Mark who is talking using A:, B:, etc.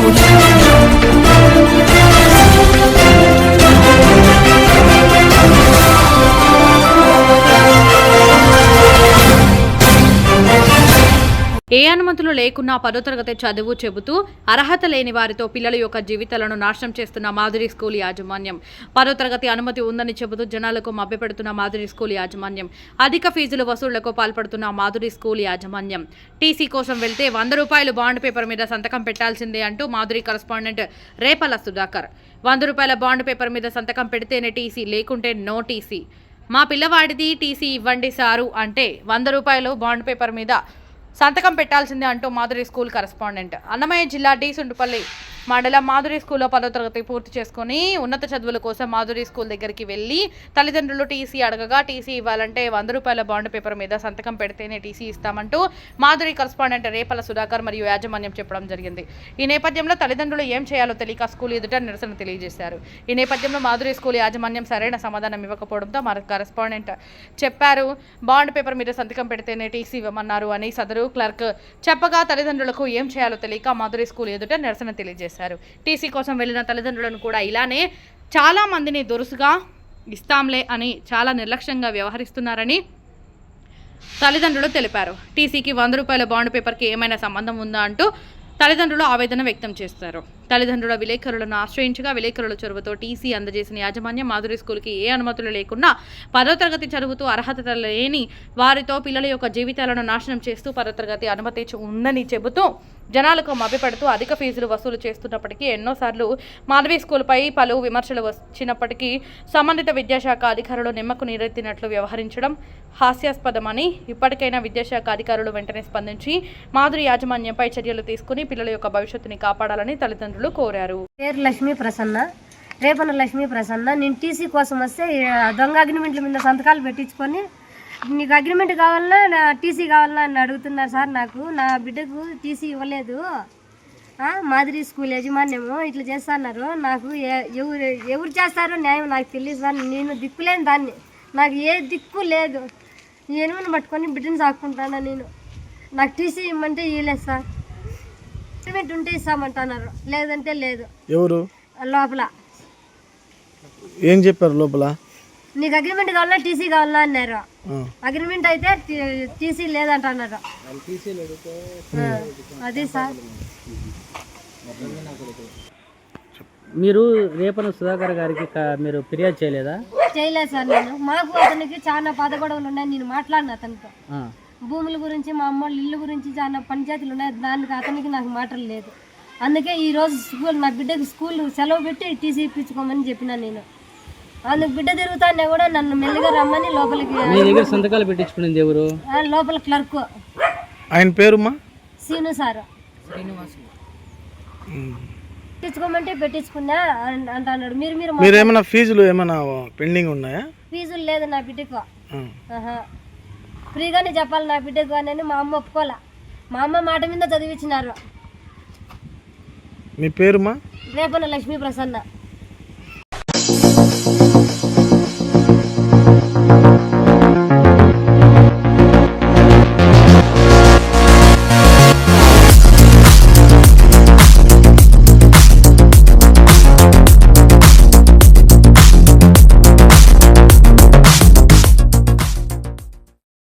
A: Saúde. ఏ అనుమతులు లేకున్నా పదో తరగతి చదువు చెబుతూ అర్హత లేని వారితో పిల్లల యొక్క జీవితాలను నాశనం చేస్తున్న మాధురి స్కూల్ యాజమాన్యం. పదో తరగతి అనుమతి ఉందని చెబుతూ జనాలకు మభ్యపెడుతున్న మాధురి స్కూల్ యాజమాన్యం. అధిక ఫీజులు వసూళ్ళకు పాల్పడుతున్న మాధురి స్కూల్ యాజమాన్యం. టీసీ కోసం వెళ్తే వంద రూపాయలు బాండ్ పేపర్ మీద సంతకం పెట్టాల్సిందే అంటూ మాధురి కరస్పాండెంట్ రేపల సుధాకర్. వంద రూపాయల బాండ్ పేపర్ మీద సంతకం పెడితేనే టీసీ లేకుంటే నో టీసీ. మా పిల్లవాడిది టీసీ ఇవ్వండి సారు అంటే వంద రూపాయలు బాండ్ పేపర్ మీద సంతకం పెట్టాల్సిందే అంటూ మాధురి స్కూల్ కరస్పాండెంట్. అన్నమయ్య జిల్లా డి సుండుపల్లి మండలం మాధురి స్కూల్లో పదో తరగతి పూర్తి చేసుకుని ఉన్నత చదువుల కోసం మాధురి స్కూల్ దగ్గరికి వెళ్ళి తల్లిదండ్రులు టీసీ అడగగా టీసీ ఇవ్వాలంటే వంద రూపాయల బాండ్ పేపర్ మీద సంతకం పెడితేనే టీసీ ఇస్తామంటూ మాధురి కరస్పాండెంట్ రేపల సుధాకర్ మరియు యాజమాన్యం చెప్పడం జరిగింది. ఈ నేపథ్యంలో తల్లిదండ్రులు ఏం చేయాలో తెలియక స్కూల్ ఎదుట నిరసన తెలియజేశారు. ఈ నేపథ్యంలో మాధురి స్కూల్ యాజమాన్యం సరైన సమాధానం ఇవ్వకపోవడంతో మా కరస్పాండెంట్ చెప్పారు బాండ్ పేపర్ మీద సంతకం పెడితేనే టీసీ ఇవ్వమన్నారు అని సదరు క్లర్క్ చెప్పగా తల్లిదండ్రులకు ఏం చేయాలో తెలియక మాధురి స్కూల్ ఎదుట నిరసన తెలియజేశారు. టీసీ కోసం వెళ్ళిన తల్లిదండ్రులను కూడా ఇలానే చాలామందిని దురుసుగా ఇస్తాంలే అని చాలా నిర్లక్ష్యంగా వ్యవహరిస్తున్నారని తల్లిదండ్రులు తెలిపారు. టీసీకి వంద రూపాయల బాండ్ పేపర్కి ఏమైనా సంబంధం ఉందా అంటూ తల్లిదండ్రులు ఆవేదన వ్యక్తం చేస్తారు. తల్లిదండ్రుల విలేకరులను ఆశ్రయించగా విలేకరుల చొరవతో టీసీ అందజేసిన యాజమాన్యం మాధురి స్కూల్కి ఏ అనుమతులు లేకున్నా పదో తరగతి చదువుతూ అర్హత లేని వారితో పిల్లల యొక్క జీవితాలను నాశనం చేస్తూ పదో తరగతి అనుమతి ఉందని చెబుతూ జనాలకు మభ్యపెడుతూ అధిక ఫీజులు వసూలు చేస్తున్నప్పటికీ ఎన్నోసార్లు మాధవి స్కూల్పై పలు విమర్శలు వచ్చినప్పటికీ సంబంధిత విద్యాశాఖ అధికారులు నిమ్మకు నీరెత్తినట్లు వ్యవహరించడం హాస్యాస్పదమని ఇప్పటికైనా విద్యాశాఖ అధికారులు వెంటనే స్పందించి మాధురి యాజమాన్యంపై చర్యలు తీసుకుని పిల్లల యొక్క భవిష్యత్తుని కాపాడాలని తల్లిదండ్రులు కోరారు.
B: పేరు లక్ష్మీ ప్రసన్న. రేపన లక్ష్మీ ప్రసన్న. నేను టీసీ కోసం వస్తే దొంగ అగ్రిమెంట్ల మీద సంతకాలు పెట్టించుకొని నీకు అగ్రిమెంట్ కావాలన్నా నా టీసీ కావాలన్నా అని అడుగుతున్నారు సార్ నాకు. నా బిడ్డకు టీసీ ఇవ్వలేదు. మాదిరి స్కూల్ యజమాన్యము ఇట్లా చేస్తున్నారు. నాకు ఎవరు ఎవరు చేస్తారో న్యాయం నాకు తెలియదు సార్. నేను దిక్కులేని దాన్ని. నాకు ఏ దిక్కు లేదు. ఈ ఎనుమని పట్టుకొని బిడ్డను సాక్కుంటాను నేను? నాకు టీసీ ఇమ్మంటే ఇవ్వలేదు సార్. అగ్రిమెంట్ ఉంటే ఇస్తామంటున్నారు. లేదంటే లేదు.
C: ఎవరు?
B: లోపల.
C: ఏం చెప్పారు లోపల?
B: నీకు అగ్రిమెంట్ కావాలా టీసీ కావాలా అన్నారు. అగ్రిమెంట్ అయితే టీసీ లేదంటున్నారు. అది సార్.
D: మీరు రేపన సుధాకర్ గారికి మీరు ఫిర్యాదు చేయలేదా?
B: చేయలేదు సార్ నేను. మాకు అతనికి చాలా పద గొడవలు ఉన్నాయి. నేను మాట్లాడిన అతనితో.
D: ఆ.
B: భూముల గురించి మా అమ్మ వాళ్ళ ఇల్లు గురించి చాలా పంచాయతీలు ఉన్నాయి. దానికి అతనికి నాకు మాటలు లేదు. అందుకే ఈ రోజు స్కూల్ నా బిడ్డకి స్కూల్ సెలవు పెట్టి టీసీ ఇప్పించుకోమని చెప్పిన నేను. అందుకు బిడ్డ తిరుగుతానే కూడా నన్ను మెల్లిగా రమ్మని లోపలికి
D: మీ దగ్గర సంతకాలు పెట్టించుకునేది ఎవరు?
B: ఆ, లోపల క్లర్క్.
C: ఆయన పేరుమా
B: సీను సార్. పెట్టించుకోమంటే పెట్టించుకున్నా అన్- అంటున్నాడు. మీరు మీరు మా-
C: మీరు ఏమైనా ఫీజులు ఏమైనా పెండింగ్ ఉన్నాయా?
B: ఫీజులు లేదు నా బిడ్డకు. ఫ్రీగానే చెప్పాలి నా బిడ్డకు అని మా అమ్మ ఒప్పుకోలే. మా అమ్మ మాట మీద చదివించినారు.
C: మీ పేరుమా?
B: రేపన లక్ష్మీ ప్రసన్న